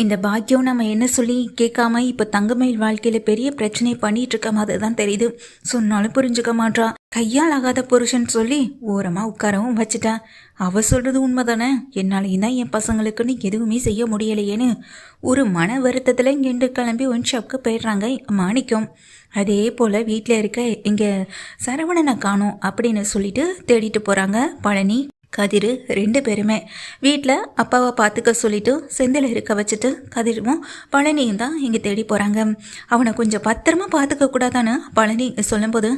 இந்த பாக்கியம் நம்ம என்ன சொல்லி கேட்காம இப்போ தங்கமயில் வாழ்க்கையில் பெரிய பிரச்சனை பண்ணிட்டு இருக்க மாதிரி தான் தெரியுது. சொன்னாலும் புரிஞ்சுக்க மாட்றா. கையால் ஆகாத புருஷன் சொல்லி ஓரமாக உட்காரவும் வச்சுட்டா. அவ சொல்றது உண்மைதானே? என்னாலையும் தான் என் பசங்களுக்குன்னு எதுவுமே செய்ய முடியலையேன்னு ஒரு மன வருத்தத்தில் இங்கேண்டு கிளம்பி ஒன் ஷாப்க்கு போயிடுறாங்க மாணிக்கம். அதே போல் வீட்டில் இருக்க இங்கே சரவணனை காணோம் அப்படின்னு சொல்லிட்டு தேடிட்டு போகிறாங்க பழனி. கதிர் ரெண்டு பேருமே. வீட்டில் அப்பாவை பார்த்துக்க சொல்லிட்டு செந்தில் இருக்க வச்சுட்டு கதிரும் பழனியும் தான் இங்கே தேடி போகிறாங்க அவனை கொஞ்சம் பத்திரமா பார்த்துக்க கூடாதான்னு பழனி சொல்லும்போது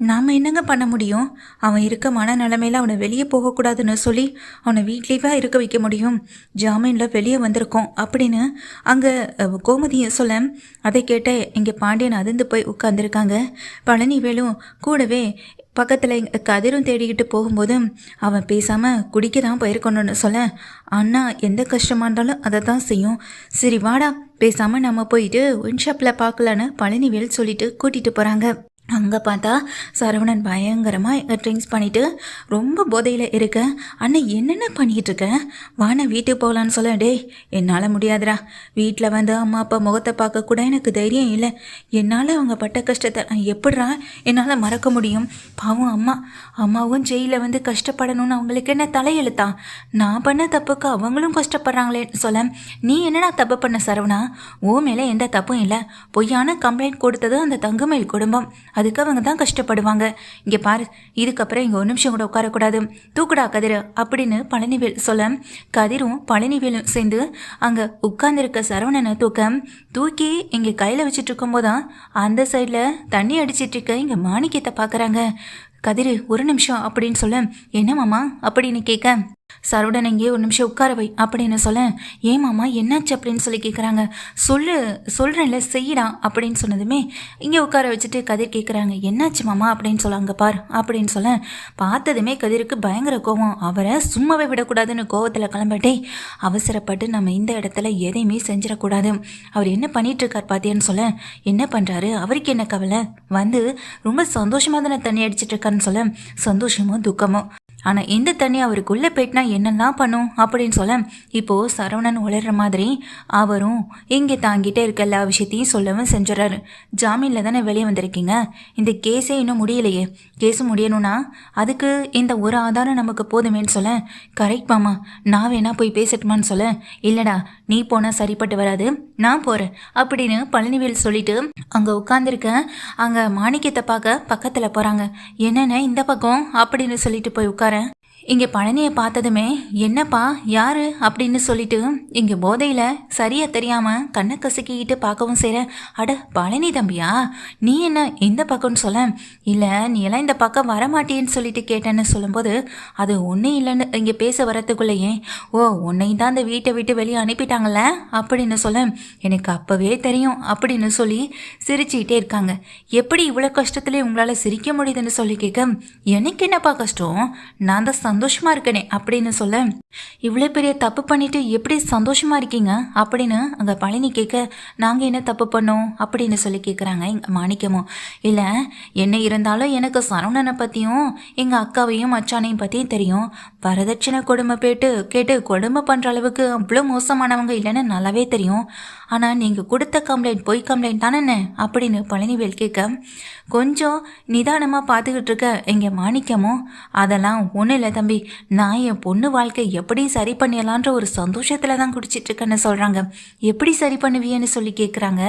நாம் என்னங்க பண்ண முடியும்? அவன் இருக்க மன மனநிலைமையில் அவனை வெளியே போகக்கூடாதுன்னு சொல்லி அவனை வீட்லேயே இருக்க வைக்க முடியும்? ஜாமீனில் வெளியே வந்திருக்கோம் அப்படின்னு அங்கே கோமதியும் சொல்ல அதை கேட்ட இங்கே பாண்டியன் அதிர்ந்து போய் உட்காந்துருக்காங்க பழனி வேலும் கூடவே பக்கத்தில் கதிரும் தேடிக்கிட்டு போகும்போதும் அவன் பேசாமல் குடிக்க தான் போயிருக்கணும்னு சொல்ல அண்ணா எந்த கஷ்டமாக இருந்தாலும் அதை தான் செய்யும். சரி வாடா பேசாமல் நம்ம போயிட்டு ஒன் ஷாப்பில் பார்க்கலான்னு பழனிவேல் சொல்லிட்டு கூட்டிகிட்டு போகிறாங்க அங்கே பார்த்தா சரவணன் பயங்கரமாக ட்ரிங்க்ஸ் பண்ணிவிட்டு ரொம்ப போதையில் இருக்க. அண்ணன் என்னென்ன பண்ணிகிட்டு இருக்க வான வீட்டுக்கு போகலான்னு சொல்ல. டேய் என்னால் முடியாதுடா. வீட்டில் வந்து அம்மா அப்பா முகத்தை பார்க்க கூட எனக்கு தைரியம் இல்லை. என்னால் அவங்க பட்ட கஷ்டத்தை நான் என்னால் மறக்க முடியும்? பாவம் அம்மா. அம்மாவும் ஜெயிலில் வந்து கஷ்டப்படணும்னு அவங்களுக்கு என்ன தலையெழுத்தா? நான் பண்ண தப்புக்கு அவங்களும் கஷ்டப்படுறாங்களேன்னு சொல்ல. நீ என்னடா தப்பு பண்ண சரவணா? ஓ மேலே எந்த தப்பும் இல்லை. பொய்யான கம்ப்ளைண்ட் கொடுத்தது அந்த தங்கமயில் குடும்பம். அதுக்கு அவங்க தான் கஷ்டப்படுவாங்க. இங்கே பாரு இதுக்கப்புறம் இங்கே ஒரு நிமிஷம் கூட உட்காரக்கூடாது. தூக்குடா கதிர் அப்படின்னு பழனிவேல் சொல்ல கதிரும் பழனிவேலும் சேர்ந்து அங்கே உட்கார்ந்துருக்க சரவணனை தூக்க தூக்கி இங்கே கையில் வச்சுட்டு இருக்கும்போது தான் அந்த சைடில் தண்ணி அடிச்சிட்டு இருக்க இங்கே மாணிக்கத்தை பார்க்குறாங்க கதிர் ஒரு நிமிஷம் அப்படின்னு சொல்ல என்ன மாமா அப்படின்னு கேட்க சரவடன் இங்கே ஒரு நிமிஷம் உட்கார வை அப்படின்னு சொல்ல? ஏன் மாமா என்னாச்சு? அப்படின்னு சொல்லி கேட்குறாங்க சொல்லு சொல்கிறேன்ல செய்யடா அப்படின்னு சொன்னதுமே இங்கே உட்கார வச்சுட்டு கதிர் கேட்குறாங்க என்னாச்சு மாமா? அப்படின்னு சொல்ல அங்கே பார் அப்படின்னு சொல்ல பார்த்ததுமே கதிருக்கு பயங்கர கோவம். அவரை சும்மாவே விடக்கூடாதுன்னு கோவத்தில் கிளம்பட்டே அவசரப்பட்டு நம்ம இந்த இடத்துல எதையுமே செஞ்சிடக்கூடாது. அவர் என்ன பண்ணிட்டு இருக்கார் சொல்ல? என்ன பண்ணுறாரு அவருக்கு என்ன கவலை? வந்து ரொம்ப சந்தோஷமாக தானே தண்ணி அடிச்சிட்டு இருக்காருன்னு சொல்ல. சந்தோஷமும் துக்கமும் ஆனால் இந்த தண்ணி அவருக்குள்ளே போயிட்டுனா என்னெல்லாம் பண்ணும் அப்படின்னு சொல்ல இப்போது சரவணன் உளர்ற மாதிரி அவரும் இங்கே தாங்கிட்டே இருக்க எல்லா விஷயத்தையும் சொல்லவும் செஞ்சுறாரு ஜாமீனில் தானே வெளியே வந்திருக்கீங்க? இந்த கேஸே இன்னும் முடியலையே. கேஸ் முடியணும்னா அதுக்கு இந்த ஒரு ஆதாரம் நமக்கு போதுமேன்னு சொல்ல கரெக்ட் மாமா நான் வேணா போய் பேசட்டுமான்னு சொல்ல இல்லைடா நீ போனால் சரிப்பட்டு வராது நான் போகிறேன் அப்படின்னு பழனிவேல் சொல்லிட்டு அங்கே உட்காந்துருக்க அங்கே மாணிக்கத்தை பார்க்க பக்கத்தில் போகிறாங்க என்னென்ன இந்த பக்கம்? அப்படின்னு சொல்லிட்டு போய் உட்கா இங்கே பழனியை பார்த்ததுமே என்னப்பா யாரு? அப்படின்னு சொல்லிட்டு இங்கே போதையில் சரியாக தெரியாமல் கண்ணை கசக்கிக்கிட்டு பார்க்கவும் செய்கிற அட பழனி தம்பியா? நீ என்ன இந்த பக்கம்னு சொல்ல? இல்லை நீ எல்லாம் இந்த பக்கம் வரமாட்டேன்னு சொல்லிட்டு கேட்டேன்னு சொல்லும்போது அது ஒன்றும் இல்லைன்னு இங்கே பேச வரத்துக்குள்ளேயே ஓ உன்னையும் தான் இந்த வீட்டை விட்டு வெளியே அனுப்பிட்டாங்கள அப்படின்னு சொல்ல எனக்கு அப்போவே தெரியும் அப்படின்னு சொல்லி சிரிச்சுக்கிட்டே இருக்காங்க. எப்படி இவ்வளோ கஷ்டத்துலேயே உங்களால் சிரிக்க முடியுதுன்னு சொல்லி கேட்க எனக்கு என்னப்பா கஷ்டம்? நான் தான் சந்தோஷமா இருக்கனே அப்படின்னு சொல்ல இவ்வளோ பெரிய தப்பு பண்ணிட்டு எப்படி சந்தோஷமா இருக்கீங்க? அப்படின்னு அங்கே பழனி கேட்க நாங்கள் என்ன தப்பு பண்ணோம்? அப்படின்னு சொல்லி கேட்குறாங்க எங்கள் மாணிக்கமும் இல்லை என்ன இருந்தாலும் எனக்கு சரவணனை பற்றியும் எங்கள் அக்காவையும் மச்சானையும் பற்றியும் தெரியும். வரதட்சணை கொடுமை போயிட்டு கேட்டு கொடுமை பண்ணுற அளவுக்கு அவ்வளோ மோசமானவங்க இல்லைன்னு நல்லாவே தெரியும். ஆனால் நீங்கள் கொடுத்த கம்ப்ளைண்ட் பொய் கம்ப்ளைண்ட் தானே அப்படின்னு பழனிவேல் கேட்க கொஞ்சம் நிதானமாக பார்த்துக்கிட்டு இருக்க எங்கள் மாணிக்கமும் அதெல்லாம் ஒன்றும் இல்லை தம்பி. நான் என் பொண்ணு வாழ்க்கை எப்படி சரி பண்ணிடலான்ற ஒரு சந்தோஷத்தில் தான் குடிச்சிட்டு இருக்கேன்னு சொல்கிறாங்க எப்படி சரி பண்ணுவியன்னு சொல்லி கேட்குறாங்க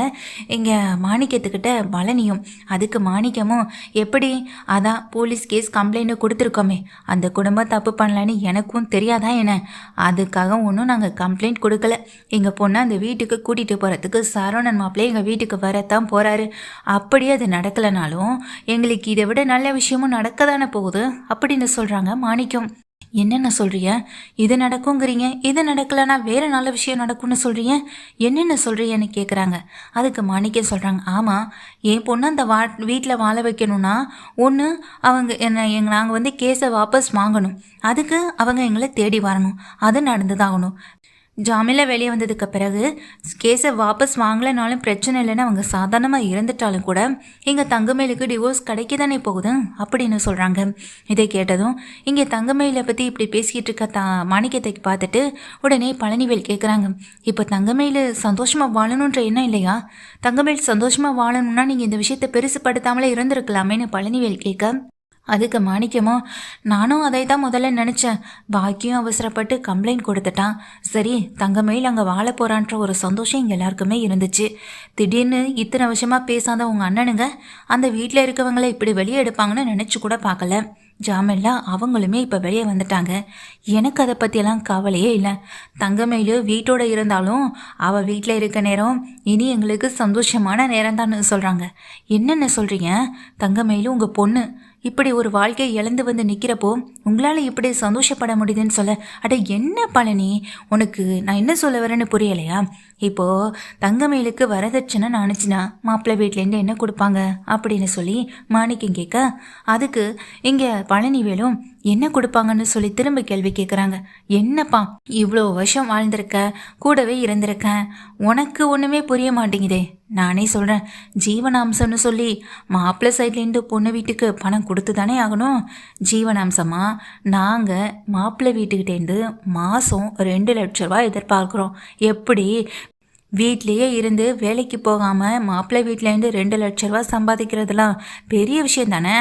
எங்கள் மாணிக்கத்துக்கிட்ட பழனியும் அதுக்கு மாணிக்கமும் எப்படி? அதான் போலீஸ் கேஸ் கம்ப்ளைண்ட் கொடுத்துருக்கோமே. அந்த குடும்பம் தப்பு பண்ணல பண்ணலன்னு எனக்கும் தெரியாதா என்ன? அதுக்காக ஒன்றும் நாங்கள் கம்ப்ளைண்ட் கொடுக்கல. எங்கள் பொண்ணை அந்த வீட்டுக்கு கூட்டிகிட்டு போகிறதுக்கு சரவணன் மாப்பிள்ளை எங்கள் வீட்டுக்கு வரத்தான் போகிறாரு அப்படியே அது நடக்கலைனாலும் எங்களுக்கு இதை விட நல்ல விஷயமும் நடக்க தானே போகுது? அப்படின்னு சொல்கிறாங்க மாணிக்கம். என்னென்ன சொல்கிறிய இது நடக்குங்கிறீங்க இது நடக்கலைன்னா வேறு நல்ல விஷயம் நடக்கும்னு சொல்கிறீங்க என்னென்ன சொல்கிறீங்கன்னு கேட்குறாங்க அதுக்கு மாணிக்க சொல்கிறாங்க ஆமாம் என் பொண்ணு அந்த வா வீட்டில் வாழ வைக்கணும்னா ஒன்று அவங்க என்ன எங்கள் நாங்கள் வந்து கேஸை வாபஸ் வாங்கணும். அதுக்கு அவங்க எங்களை தேடி வரணும். அது நடந்துதாகணும் ஜாமீனில் வெளியே வந்ததுக்கு பிறகு கேஸை வாபஸ் வாங்கலைனாலும் பிரச்சனை இல்லைன்னு அவங்க சாதாரணமாக இருந்துட்டாலும் கூட இங்கே தங்கமேலுக்கு டிவோர்ஸ் கிடைக்க தானே போகுது? அப்படின்னு சொல்கிறாங்க இதை கேட்டதும் இங்கே தங்கமேலை பற்றி இப்படி பேசிக்கிட்டு இருக்க தா மாணிக்கத்தை பார்த்துட்டு உடனே பழனிவேல் கேட்குறாங்க இப்போ தங்கமேலு சந்தோஷமாக வாழணுன்ற எண்ணம் இல்லையா? தங்கமேல் சந்தோஷமாக வாழணும்னா நீங்கள் இந்த விஷயத்தை பெருசுப்படுத்தாமலே இருந்திருக்கலாமேன்னு பழனிவேல் கேட்க அதுக்கு மாணிக்கமோ நானும் அதை தான் முதல்ல நினச்சேன். பாக்கியம் அவசரப்பட்டு கம்ப்ளைண்ட் கொடுத்துட்டான். சரி தங்கமேல் அங்கே வாழ போகிறான்ற ஒரு சந்தோஷம் இங்கே எல்லாருக்குமே இருந்துச்சு. திடீர்னு இத்தனை வருஷமாக பேசாத உங்கள் அண்ணனுங்க அந்த வீட்டில் இருக்கவங்கள இப்படி வெளியே எடுப்பாங்கன்னு நினச்சி கூட பார்க்கல. ஜாமெல்லாம் அவங்களுமே இப்போ வெளியே வந்துட்டாங்க. எனக்கு அதை பற்றியெல்லாம் கவலையே இல்லை. தங்கமேலு வீட்டோட இருந்தாலும் அவள் வீட்டில் இருக்க நேரம் இனி எங்களுக்கு சந்தோஷமான நேரம் தான் சொல்கிறாங்க என்னென்ன சொல்கிறீங்க தங்கமேலு உங்கள் பொண்ணு. இப்படி ஒரு வாழ்க்கையை இழந்து வந்து நிற்கிறப்போ உங்களால் இப்படி சந்தோஷப்பட முடியுதுன்னு சொல்ல அட என்ன பழனி? உனக்கு நான் என்ன சொல்ல வரேன்னு புரியலையா? இப்போ தங்கமேலுக்கு வரதட்சணை நானுச்சுன்னா மாப்பிள்ளை வீட்டிலேருந்து என்ன கொடுப்பாங்க? அப்படின்னு சொல்லி மாணிக்கம் கேட்க அதுக்கு இங்கே பழனிவேலும் என்ன கொடுப்பாங்கன்னு சொல்லி திரும்ப கேள்வி கேட்குறாங்க என்னப்பா இவ்வளோ வருஷம் வாழ்ந்திருக்க கூடவே இருந்திருக்கேன் உனக்கு ஒன்றுமே புரிய மாட்டேங்குதே. நானே சொல்கிறேன் ஜீவனாம்சம்னு சொல்லி மாப்பிள்ளை சைட்லேருந்து பொண்ணு வீட்டுக்கு பணம் கொடுத்து தானே ஆகணும். ஜீவனாம்சமாக நாங்கள் மாப்பிள்ளை வீட்டுக்கிட்டேருந்து மாதம் ரெண்டு லட்ச ரூபா எதிர்பார்க்குறோம். எப்படி? வீட்லேயே இருந்து வேலைக்கு போகாமல் மாப்பிள்ளை வீட்டிலேருந்து ரெண்டு லட்ச ரூபா சம்பாதிக்கிறதுலாம் பெரிய விஷயம் தானே?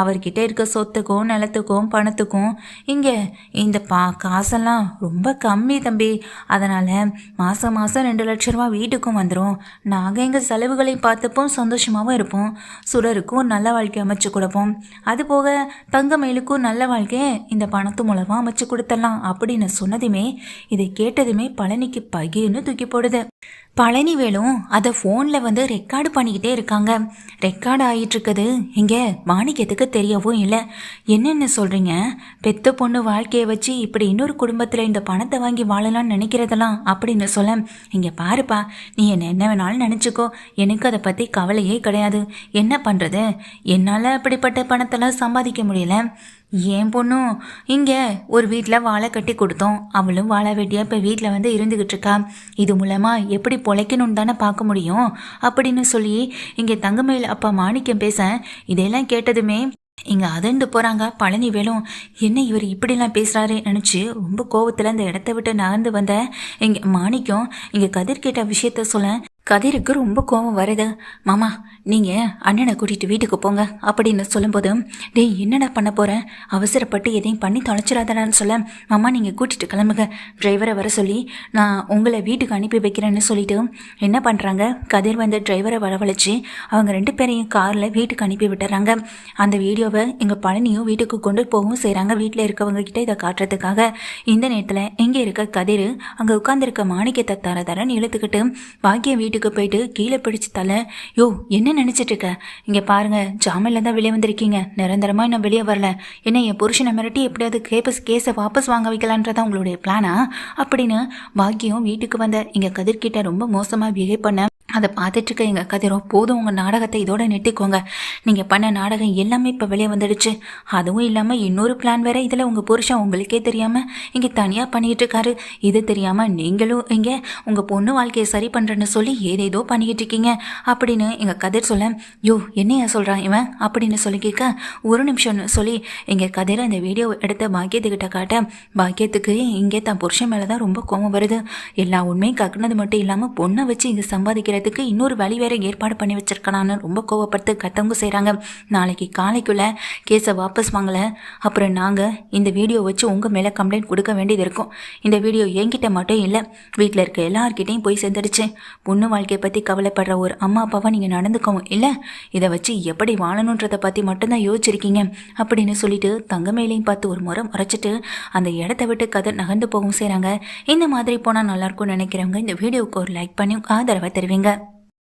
அவர்கிட்ட இருக்க சொத்துக்கும் நிலத்துக்கும் பணத்துக்கும் இங்கே இந்த பா காசெல்லாம் ரொம்ப கம்மி தம்பி. அதனால் மாதம் மாதம் ரெண்டு லட்ச ரூபா வீட்டுக்கும் வந்துடும் நாங்கள் எங்கள் செலவுகளை பார்த்துப்போம் சந்தோஷமாகவும் இருப்போம். சுடருக்கும் நல்ல வாழ்க்கை அமைச்சு கொடுப்போம். அது போக தங்கமயிலுக்கும் நல்ல வாழ்க்கையை இந்த பணத்து மூலமாக அமைச்சு கொடுத்துடலாம் அப்படின்னு சொன்னதுமே இதை கேட்டதுமே பழனிக்கு பகிர்னு தூக்கி போடுது. பழனிவேலும் அதை ஃபோனில் வந்து ரெக்கார்டு பண்ணிக்கிட்டே இருக்காங்க. ரெக்கார்டு ஆகிட்டுருக்குது இங்கே மாணிக்கத்துக்கு தெரியவும் இல்லை. என்னென்ன சொல்கிறீங்க பெத்த பொண்ணு வாழ்க்கையை வச்சு இப்படி இன்னொரு குடும்பத்தில் இந்த பணத்தை வாங்கி வாழலாம்னு நினைக்கிறதெல்லாம் அப்படின்னு சொல்ல. இங்கே பாருப்பா நீ என்ன என்ன வேணாலும் நினச்சிக்கோ. எனக்கு அதை பற்றி கவலையே கிடையாது. என்ன பண்ணுறது என்னால் அப்படிப்பட்ட பணத்தெல்லாம் சம்பாதிக்க முடியல. என் பொண்ணும் இங்கே ஒரு வீட்டில் வாழை கட்டி கொடுத்தோம். அவளும் வாழை வெட்டியாக இப்போ வீட்டில் வந்து இருந்துக்கிட்டு இருக்கா. இது மூலமாக எப்படி பொழைக்கணும்னு தானே பார்க்க முடியும்? அப்படின்னு சொல்லி இங்கே தங்கமயில் அப்பா மாணிக்கம் பேச இதையெல்லாம் கேட்டதுமே இங்கே அதண்டு போகிறாங்க பழனி வேலும் என்ன இவர் இப்படிலாம் பேசுகிறாரு நினச்சி ரொம்ப கோவத்தில் அந்த இடத்த விட்டு நகர்ந்து வந்த இங்கே மாணிக்கம் இங்கே கதிர் கேட்ட விஷயத்த சொல்ல கதிருக்கு ரொம்ப கோவம் வருது. மாமா நீங்கள் அண்ணனை கூட்டிகிட்டு வீட்டுக்கு போங்க அப்படின்னு சொல்லும்போது டேய் என்னடா பண்ண போகிறேன் அவசரப்பட்டு எதையும் பண்ணி தொலைச்சிடாதடான்னு சொல்ல. மாமா நீங்கள் கூட்டிகிட்டு கிளம்புங்க. டிரைவரை வர சொல்லி நான் உங்களை வீட்டுக்கு அனுப்பி வைக்கிறேன்னு சொல்லிட்டு என்ன பண்ணுறாங்க கதிர் வந்த டிரைவரை வரவழைச்சி அவங்க ரெண்டு பேரையும் காரில் வீட்டுக்கு அனுப்பி விட்டுறாங்க. அந்த வீடியோவை எங்கள் பழனியும் வீட்டுக்கு கொண்டு போகவும் செய்கிறாங்க வீட்டில் இருக்கவங்க கிட்ட இதை காட்டுறதுக்காக. இந்த நேரத்தில் இங்கே இருக்க கதிர் அங்கே உட்காந்துருக்க மாணிக்கத்தை தர தரன்னு இழுத்துக்கிட்டு பாக்கிய வீட்டுக்கு போயிட்டு கீழே பிடிச்சி தலை யோ என்ன நினச்சிட்டு இருக்க இங்கே பாருங்க ஜாமீன்ல தான் வெளியே வந்திருக்கீங்க. நிரந்தரமாக நான் வெளியே வரல. என்ன என் புருஷனை மிரட்டி எப்படியாவது கேப்பஸ் கேஸை வாபஸ் வாங்க வைக்கலான்றதான் உங்களுடைய பிளானா? அப்படின்னு பாக்கியம் வீட்டுக்கு வந்த இங்கே கதிர்கிட்ட ரொம்ப மோசமாக பிஹேவ் பண்ண அதை பார்த்துட்டு இருக்க எங்கள் கதிரும் போதும். உங்கள் நாடகத்தை இதோட நிறுத்திக்கோங்க. நீங்கள் பண்ண நாடகம் எல்லாமே இப்போ வெளியே வந்துடுச்சு. அதுவும் இல்லாமல் இன்னொரு பிளான் வேற. இதில் உங்கள் புருஷன் உங்களுக்கே தெரியாமல் இங்கே தனியாக பண்ணிக்கிட்டு இருக்காரு இது தெரியாமல் நீங்களும் இங்கே உங்கள் பொண்ணு வாழ்க்கையை சரி பண்ணுறேன்னு சொல்லி ஏதேதோ பண்ணிக்கிட்டு இருக்கீங்க அப்படின்னு எங்கள் கதிர் சொல்ல யோ என்னையா சொல்கிறான் இவன்? அப்படின்னு சொல்லி கேட்க ஒரு நிமிஷம்னு சொல்லி எங்கள் கதிர் அந்த வீடியோ எடுத்த பாக்கியத்துக்கிட்ட காட்ட பாக்கியத்துக்கு இங்கே தான் புருஷன் மேலே தான் ரொம்ப கோபம் வருது. எல்லா உண்மையும் கக்குனது மட்டும் இல்லாமல் பொண்ணை வச்சு இங்கே சம்பாதிக்கிறதுக்கு இன்னொரு வழி வேற ஏற்பாடு பண்ணி வச்சிருக்கலான்னு ரொம்ப கோவப்பட்டு கத்தவங்க செய்கிறாங்க நாளைக்கு காலைக்குள்ள கேஸை வாபஸ் வாங்கலை. அப்புறம் நாங்கள் இந்த வீடியோ வச்சு உங்கள் மேலே கம்ப்ளைண்ட் கொடுக்க வேண்டியது இருக்கும். இந்த வீடியோ என்கிட்ட மட்டும் இல்லை வீட்டில் இருக்க எல்லார்கிட்டையும் போய் சேர்ந்துடுச்சு. பொண்ணு வாழ்க்கையை பற்றி கவலைப்படுற ஒரு அம்மா அப்பாவை நீங்கள் நடந்துக்கவும் இல்லை இதை வச்சு எப்படி வாழணுன்றதை பற்றி மட்டும்தான் யோசிச்சிருக்கீங்க. அப்படின்னு சொல்லிட்டு தங்க மேலையும் பார்த்து ஒரு முறை முறைச்சிட்டு அந்த இடத்த விட்டு கதை நகர்ந்து போகவும் செய்கிறாங்க இந்த மாதிரி போனால் நல்லாயிருக்கும்னு நினைக்கிறவங்க இந்த வீடியோவுக்கு ஒரு லைக் பண்ணி ஆதரவை தருவீங்க.